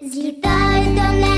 Злітай до неба.